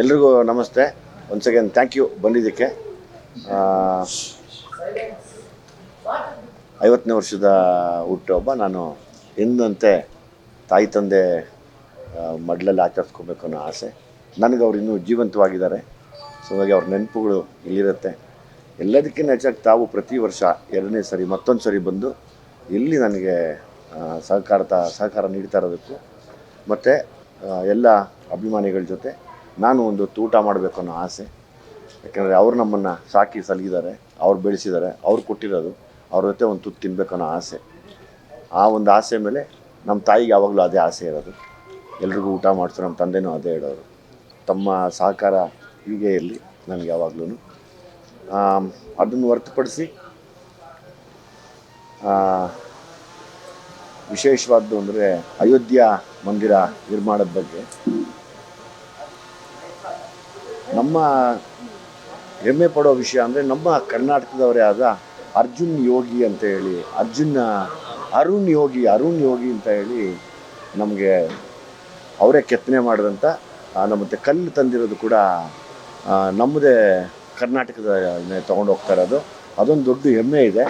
ಎಲ್ರಿಗೂ ನಮಸ್ತೆ. Once again thank you ಬಂದಿದ್ದಕ್ಕೆ ಐವತ್ತನೇ ವರ್ಷದ ಹುಟ್ಟುಹಬ್ಬ ನಾನು ಎಂದಂತೆ ತಾಯಿ ತಂದೆ ಮಡ್ಲಲ್ಲಿ ಆಚರಿಸ್ಕೋಬೇಕು ಅನ್ನೋ ಆಸೆ. ನನಗೆ ಅವ್ರು ಇನ್ನೂ ಜೀವಂತವಾಗಿದ್ದಾರೆ. ಸೊ ಹಾಗಾಗಿ ಅವ್ರ ನೆನಪುಗಳು ಇಲ್ಲಿರುತ್ತೆ. ಎಲ್ಲದಕ್ಕಿಂತ ಹೆಚ್ಚಾಗಿ ತಾವು ಪ್ರತಿ ವರ್ಷ ಎರಡನೇ ಸರಿ, ಮತ್ತೊಂದು ಸರಿ ಬಂದು ಇಲ್ಲಿ ನನಗೆ ಸಹಕಾರ ಸಹಕಾರ ನೀಡ್ತಾ ಇರೋದಕ್ಕೂ ಮತ್ತು ಎಲ್ಲ ಅಭಿಮಾನಿಗಳ ಜೊತೆ ನಾನು ಒಂದು ಊಟ ಮಾಡಬೇಕು ಅನ್ನೋ ಆಸೆ. ಯಾಕೆಂದರೆ ಅವ್ರು ನಮ್ಮನ್ನು ಸಾಕಿ ಸಲಗಿದ್ದಾರೆ, ಅವ್ರು ಬೆಳೆಸಿದ್ದಾರೆ, ಅವ್ರು ಕೊಟ್ಟಿರೋದು, ಅವ್ರ ಜೊತೆ ಒಂದು ತುತ್ತು ತಿನ್ನಬೇಕು ಅನ್ನೋ ಆಸೆ. ಆ ಒಂದು ಆಸೆ ಮೇಲೆ ನಮ್ಮ ತಾಯಿಗೆ ಯಾವಾಗಲೂ ಅದೇ ಆಸೆ ಇರೋದು. ಎಲ್ರಿಗೂ ಊಟ ಮಾಡ್ತಾರೆ ನಮ್ಮ ತಂದೆನೂ ಅದೇ ಹೇಳೋರು. ತಮ್ಮ ಸಹಕಾರ ಹೀಗೆ ಇರಲಿ ನನಗೆ ಯಾವಾಗಲೂ ಅದನ್ನು ಹೊರತುಪಡಿಸಿ ವಿಶೇಷವಾದ್ದು ಅಂದರೆ ಅಯೋಧ್ಯ ಮಂದಿರ ನಿರ್ಮಾಣದ ಬಗ್ಗೆ. ನಮ್ಮ ಹೆಮ್ಮೆ ಪಡೋ ವಿಷಯ ಅಂದರೆ ನಮ್ಮ ಕರ್ನಾಟಕದವರೇ ಆದ ಅರ್ಜುನ್ ಯೋಗಿ ಅಂತ ಹೇಳಿ ಅರ್ಜುನ್ ಅರುಣ್ ಯೋಗಿ ಅರುಣ್ ಯೋಗಿ ಅಂತ ಹೇಳಿ ನಮಗೆ ಅವರೇ ಕೆತ್ತನೆ ಮಾಡಿದಂಥ ನಮ್ಮ ಮತ್ತೆ ಕಲ್ಲು ತಂದಿರೋದು ಕೂಡ ನಮ್ಮದೇ ಕರ್ನಾಟಕದ ತೊಗೊಂಡು ಹೋಗ್ತಾ ಇರೋದು. ಅದೊಂದು ದೊಡ್ಡ ಹೆಮ್ಮೆ ಇದೆ.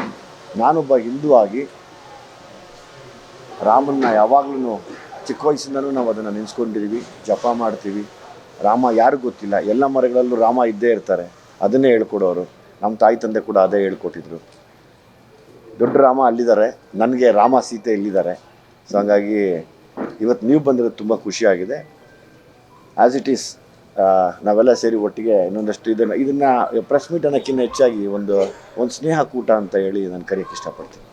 ನಾನೊಬ್ಬ ಹಿಂದೂ ಆಗಿ ರಾಮನ್ನ ಯಾವಾಗಲೂ ಚಿಕ್ಕ ವಯಸ್ಸಿಂದನೂ ನಾವು ಅದನ್ನು ನೆನೆಸ್ಕೊಂಡಿದ್ದೀವಿ ಜಪ ಮಾಡ್ತೀವಿ. ರಾಮ ಯಾರಿಗೂ ಗೊತ್ತಿಲ್ಲ. ಎಲ್ಲ ಮರಗಳಲ್ಲೂ ರಾಮ ಇದ್ದೇ ಇರ್ತಾರೆ. ಅದನ್ನೇ ಹೇಳ್ಕೊಡೋರು. ನಮ್ಮ ತಾಯಿ ತಂದೆ ಕೂಡ ಅದೇ ಹೇಳ್ಕೊಟ್ಟಿದ್ರು. ದೊಡ್ಡ ರಾಮ ಅಲ್ಲಿದ್ದಾರೆ. ನನಗೆ ರಾಮ ಸೀತೆ ಇಲ್ಲಿದ್ದಾರೆ. ಸೊ ಹಂಗಾಗಿ ಇವತ್ತು ನೀವು ಬಂದಿರೋದು ತುಂಬ ಖುಷಿಯಾಗಿದೆ ಆ್ಯಸ್ ಇಟ್ ಈಸ್ ನಾವೆಲ್ಲ ಸೇರಿ ಒಟ್ಟಿಗೆ ಇನ್ನೊಂದಷ್ಟು ಇದನ್ನು ಇದನ್ನು ಪ್ರೆಸ್ ಮೀಟ್ ಅನ್ನೋಕ್ಕಿಂತ ಹೆಚ್ಚಾಗಿ ಒಂದು ಒಂದು ಸ್ನೇಹ ಕೂಟ ಅಂತ ಹೇಳಿ ನಾನು ಕರೆಯೋಕ್ಕೆ ಇಷ್ಟಪಡ್ತೀನಿ.